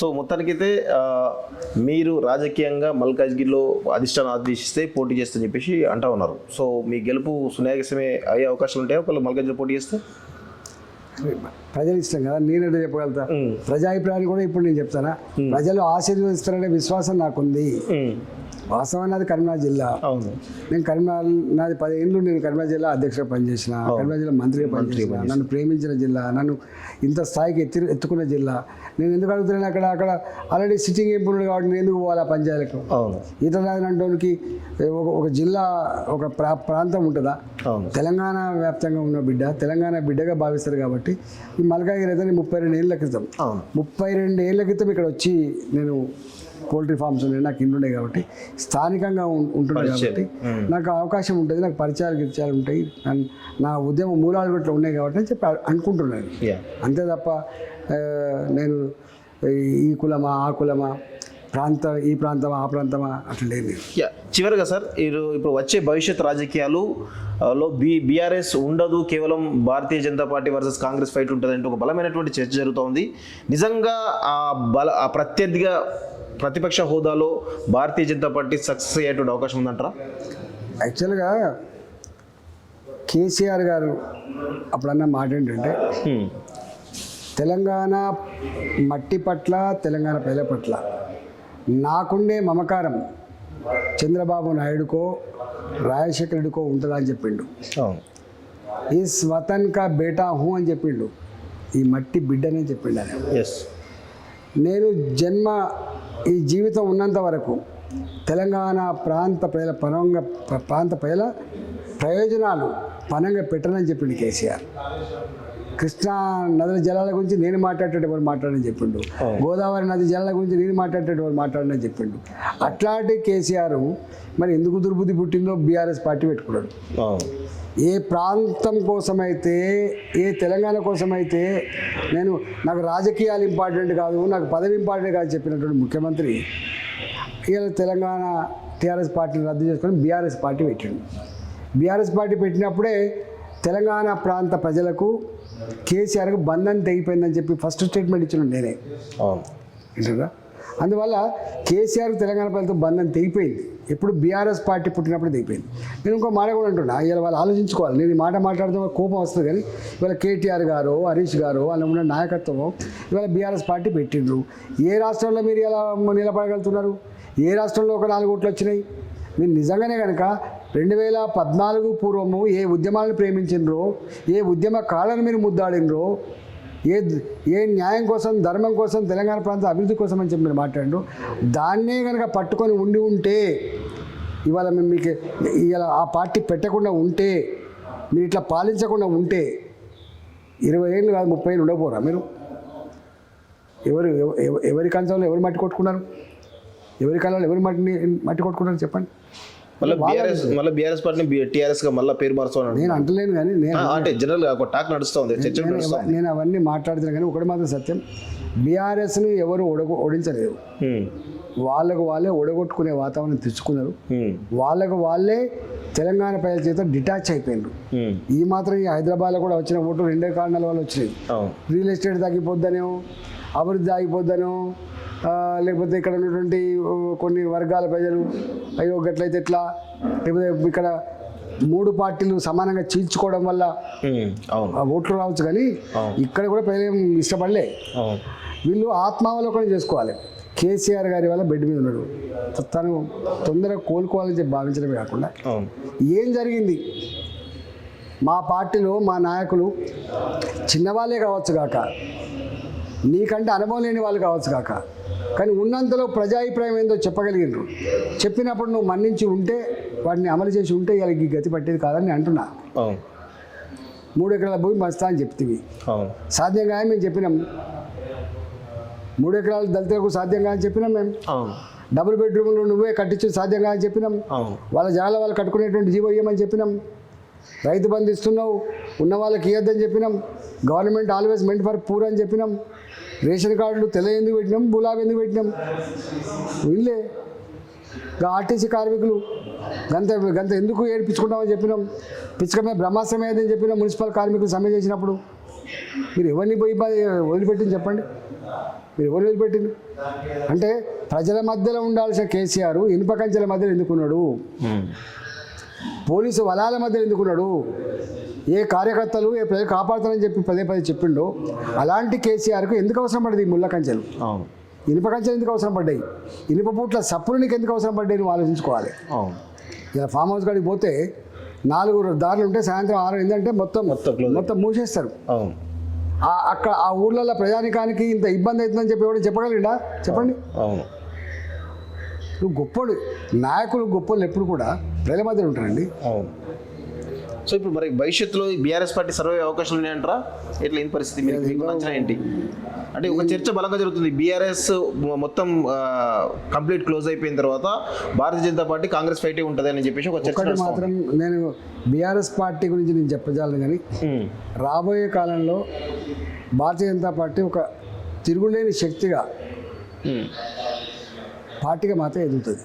So మొత్తానికైతే మీరు రాజకీయంగా మల్కాజ్గిరిలో అధిష్టానం ఆదేశిస్తే పోటీ చేస్తా చెప్పేసి అంటా ఉన్నారు. సో మీ గెలుపు సునాయాసమే అయ్యే అవకాశాలు ఉంటాయా? ఒకళ్ళు మల్కాజ్గిరి పోటీ చేస్తే? ప్రజలు ఇష్టం కదా నేనంటే చెప్పగలుగుతా? ప్రజాభిప్రాయాలు కూడా ఇప్పుడు నేను చెప్తానా? ప్రజలు ఆశీర్వదిస్తారనే విశ్వాసం నాకుంది. వాస్తవం నాది కరీంనగర్ జిల్లా. అవును. నేను కరీంనగర్ నాది పది ఏళ్ళు నేను కరీంనగర్ జిల్లా అధ్యక్షుడు పనిచేసిన కరీంనగర్ జిల్లా మంత్రిగా పనిచేసిన నన్ను ప్రేమించిన జిల్లా నన్ను ఇంత స్థాయికి ఎత్తి ఎత్తుకున్న జిల్లా. నేను ఎందుకు అడుగుతున్నాను అక్కడ అక్కడ ఆల్రెడీ సిట్టింగ్ ఎంపీ కాబట్టి నేను ఎందుకు పోవాలి ఆ పంచాయతీలకు? అవును. ఈతరాజనంటోనికి ఒక ఒక జిల్లా ఒక ప్రా ప్రాంతం ఉంటుందా? తెలంగాణ వ్యాప్తంగా ఉన్న బిడ్డ తెలంగాణ బిడ్డగా భావిస్తారు కాబట్టి ఈ మల్కాగిరి అయితే ముప్పై రెండు ఏళ్ళ క్రితం. ముప్పై రెండు ఏళ్ళ క్రితం ఇక్కడ వచ్చి నేను పోల్ట్రీ ఫార్మ్స్ ఉన్నాయి నాకు ఇండ్లు ఉన్నాయి కాబట్టి స్థానికంగా ఉం- ఉంటున్నాయి కాబట్టి నాకు అవకాశం ఉంటుంది నాకు పరిచయాలు గిరిచయాలు ఉంటాయి. నా ఉద్యమ మూలాలు కూడా ఉన్నాయి కాబట్టి అని చెప్పి అనుకుంటున్నాను. అంతే తప్ప నేను ఈ కులమా ఆ కులమా ప్రాంత ఈ ప్రాంతమా ఆ ప్రాంతమా అట్లా లేదు చివరిగా సార్ మీరు ఇప్పుడు వచ్చే భవిష్యత్ రాజకీయాలు లో బి బీఆర్ఎస్ ఉండదు కేవలం Bharatiya Janata party versus Congress fight ఉంటుంది అంటే ఒక బలమైనటువంటి చర్చ జరుగుతోంది. నిజంగా ఆ బల ఆ ప్రత్యర్థిగా ప్రతిపక్ష హోదాలో భారతీయ జనతా పార్టీ సక్సెస్ అయ్యేటువంటి అవకాశం ఉందంటారా? యాక్చువల్గా కేసీఆర్ గారు అప్పుడన్న మాట ఏంటంటే. తెలంగాణ మట్టి పట్ల తెలంగాణ ప్రజల పట్ల నాకుండే మమకారం చంద్రబాబు నాయుడుకో రాజశేఖర రెడ్డికో ఉంటుందా అని చెప్పిండు. ఈ స్వతన్ కా బేటా హూ అని చెప్పిండు. ఈ మట్టి బిడ్డనే చెప్పిండు ఆయన. ఎస్ నేను జన్మ ఈ జీవితం ఉన్నంత వరకు తెలంగాణ ప్రాంత ప్రజల పనంగా ప్రాంత ప్రజల ప్రయోజనాలు పనంగా పెట్టనని చెప్పిండు కేసీఆర్. కృష్ణా నదుల జలాల గురించి నేను మాట్లాడేటప్పుడు మాట్లాడని చెప్పిండు. గోదావరి నది జలాల గురించి నేను మాట్లాడేటప్పుడు మాట్లాడని చెప్పిండు. అట్లాంటి కేసీఆర్ మరి ఎందుకు దుర్బుద్ధి పుట్టిందో బీఆర్ఎస్ పార్టీ పెట్టుకున్నాడు. ఏ ప్రాంతం కోసమైతే ఏ తెలంగాణ కోసమైతే నేను నాకు రాజకీయాలు ఇంపార్టెంట్ కాదు నాకు పదవి ఇంపార్టెంట్ కాదు చెప్పినటువంటి ముఖ్యమంత్రి ఇవాళ తెలంగాణ టీఆర్ఎస్ పార్టీని రద్దు చేసుకొని బీఆర్ఎస్ పార్టీ పెట్టిండు. బీఆర్ఎస్ పార్టీ పెట్టినప్పుడే తెలంగాణ ప్రాంత ప్రజలకు కేసీఆర్కు బంధం తెగిపోయిందని చెప్పి ఫస్ట్ స్టేట్మెంట్ ఇచ్చిన నేనే. అవును. అందువల్ల కేసీఆర్ తెలంగాణ ప్రజలతో బంధం తెగిపోయింది. ఎప్పుడు బీఆర్ఎస్ పార్టీ పుట్టినప్పుడు తెగిపోయింది. నేను ఇంకో మాట కూడా అంటున్నా ఇవాళ వాళ్ళు ఆలోచించుకోవాలి. నేను ఈ మాట మాట్లాడితే కోపం వస్తుంది కానీ ఇవాళ కేటీఆర్ గారు హరీష్ గారు వాళ్ళ ఉన్న నాయకత్వం ఇవాళ బీఆర్ఎస్ పార్టీ పెట్టిండ్రు. ఏ రాష్ట్రంలో మీరు ఎలా నిలబడగలుగుతున్నారు? ఏ రాష్ట్రంలో ఒక నాలుగు ఓట్లు వచ్చినాయి? మీరు నిజంగానే కనుక రెండు వేల పద్నాలుగు పూర్వము ఏ ఉద్యమాలను ప్రేమించినరో ఏ ఉద్యమ కాళ్ళను మీరు ముద్దాడినరో ఏ ఏ న్యాయం కోసం ధర్మం కోసం తెలంగాణ ప్రాంత అభివృద్ధి కోసం అని చెప్పి మీరు మాట్లాడు దాన్నే కనుక పట్టుకొని ఉండి ఉంటే ఇవాళ మేము మీకు ఇవాళ ఆ పార్టీ పెట్టకుండా ఉంటే మీరు ఇట్లా పాలించకుండా ఉంటే ఇరవై ఏళ్ళు కాదు ముప్పై ఏళ్ళు ఉండకపోరా మీరు? ఎవరు ఎవరి కంచంలో ఎవరు మట్టి కొట్టుకున్నారు? ఎవరి కాలంలో ఎవరు మట్టిని మట్టి కొట్టుకున్నారు చెప్పండి. మళ్ళీ బీఆర్ఎస్ మళ్ళీ బీఆర్ఎస్ పార్టీని టీఆర్ఎస్గా మళ్ళీ పేరు మార్చుకోవాలి నేను అంటలేను కానీ నేను అంటే జనరల్గా ఒక టాక్ నడుస్తుంది చర్చ నేను అవన్నీ మాట్లాడుతున్నాను కానీ ఒకటి మాత్రం సత్యం. బీఆర్ఎస్ని ఎవరు ఓడగొ ఓడించలేదు. వాళ్ళకు వాళ్ళే ఓడగొట్టుకునే వాతావరణం తెచ్చుకున్నారు. వాళ్ళకు వాళ్ళే తెలంగాణ ప్రజల చేత డిటాచ్ అయిపోయినారు. హ్మ్. ఈ మాత్రం ఈ హైదరాబాద్లో కూడా వచ్చిన ఓటు రెండే కారణాల వల్ల వచ్చినాయి. రియల్ ఎస్టేట్ తగ్గిపోద్దనో అభివృద్ధి ఆగిపోద్దనో లేకపోతే ఇక్కడ ఉన్నటువంటి కొన్ని వర్గాల ప్రజలు అయ్యో గట్లయితే ఎట్లా? లేకపోతే ఇక్కడ మూడు పార్టీలు సమానంగా చీల్చుకోవడం వల్ల ఓట్లు రావచ్చు కానీ ఇక్కడ కూడా ప్రజలు ఇష్టపడలే. వీళ్ళు ఆత్మావలోకనం చేసుకోవాలి. కేసీఆర్ గారి వల్ల బెడ్ మీద ఉన్నాడు. తను తొందరగా కోలుకోవాలని చెప్పి భావించడమే కాకుండా ఏం జరిగింది? మా పార్టీలో మా నాయకులు చిన్నవాళ్ళే కావచ్చు కాక నీకంటే అనుభవం లేని వాళ్ళు కావచ్చు కాక కానీ ఉన్నంతలో ప్రజాభిప్రాయం ఏందో చెప్పగలిగినారు చెప్పినప్పుడు నువ్వు మన్నించి ఉంటే వాటిని అమలు చేసి ఉంటే ఇలా ఈ గతి పట్టేది కాదని నేను అంటున్నా. మూడు ఎకరాల భూమి మస్తా అని చెప్తివి అవును. సాధ్యం కాదని మేము చెప్పినాం. మూడు ఎకరాలు దళితులకు సాధ్యం కాదని చెప్పినాం మేము. డబుల్ బెడ్రూమ్లు నువ్వే కట్టించు సాధ్యం కాదని చెప్పినాం. వాళ్ళ జాగాలో వాళ్ళు కట్టుకునేటువంటి జీవో ఇవ్వమని చెప్పినాం. రైతు బంధు ఇస్తున్నావు ఉన్న వాళ్ళకి ఇవ్వద్దని చెప్పినాం. Government always meant for poor అని చెప్పినాం. రేషన్ కార్డులు తెల్ల ఎందుకు పెట్టినాం గులాబీ ఎందుకు పెట్టినాం? వీళ్ళే. ఇంకా ఆర్టీసీ కార్మికులు గంత గంత ఎందుకు ఏడిపించుకుంటామని చెప్పినాం? పిచ్చుకమే బ్రహ్మాస్త్రం ఏదని చెప్పినాం మున్సిపల్ కార్మికులు సమ్మె చేసినప్పుడు. మీరు ఎవరిని పోయి వదిలిపెట్టింది చెప్పండి. మీరు ఎవరు వదిలిపెట్టింది అంటే ప్రజల మధ్యలో ఉండాల్సిన కేసీఆర్ ఇనుప కంచెల మధ్యలో ఎందుకున్నాడు? పోలీసు వలాల మధ్యలో ఎందుకున్నాడు? ఏ కార్యకర్తలు ఏ ప్రజలు కాపాడుతారని చెప్పి పదే పదే చెప్పిండో అలాంటి కేసీఆర్కు ఎందుకు అవసరం పడింది ఈ ముళ్ళ కంచెలు? అవును. ఇనుప కంచెలు ఎందుకు అవసరం పడ్డాయి? ఇనుప పూట్ల సప్పులు నీకు ఎందుకు అవసరం పడ్డాయి నువ్వు ఆలోచించుకోవాలి. ఇలా ఫామ్ హౌస్ కాడికి పోతే నాలుగు దారులు ఉంటే సాయంత్రం ఆరు ఏంటంటే మొత్తం మొత్తం. మొత్తం మూసేస్తారు. అక్కడ ఆ ఊర్లలో ప్రజానికానికి ఇంత ఇబ్బంది అవుతుందని చెప్పి ఎవరు చెప్పగలిగిండా? చెప్పండి. అవును. నువ్వు గొప్పోడు. నాయకులు గొప్పోళ్ళు ఎప్పుడు కూడా ప్రజల మధ్యలో ఉంటారండి. అవును. సో ఇప్పుడు మరి భవిష్యత్తులో బీఆర్ఎస్ పార్టీ సర్వే అవకాశాలు ఉన్నాయంటారా ఎట్లా ఏం పరిస్థితి మీకు మీకు అంచనా ఏంటి అంటే ఒక చర్చ బలంగా జరుగుతుంది బీఆర్ఎస్ మొత్తం కంప్లీట్ క్లోజ్ అయిపోయిన తర్వాత భారతీయ జనతా పార్టీ కాంగ్రెస్ ఫైటే ఉంటుంది అని చెప్పేసి ఒక చర్చ మాత్రం నేను బీఆర్ఎస్ పార్టీ గురించి నేను చెప్పజాలను కానీ. రాబోయే కాలంలో భారతీయ జనతా పార్టీ ఒక తిరుగులేని శక్తిగా. పార్టీగా మాత్రం ఎదుగుతుంది.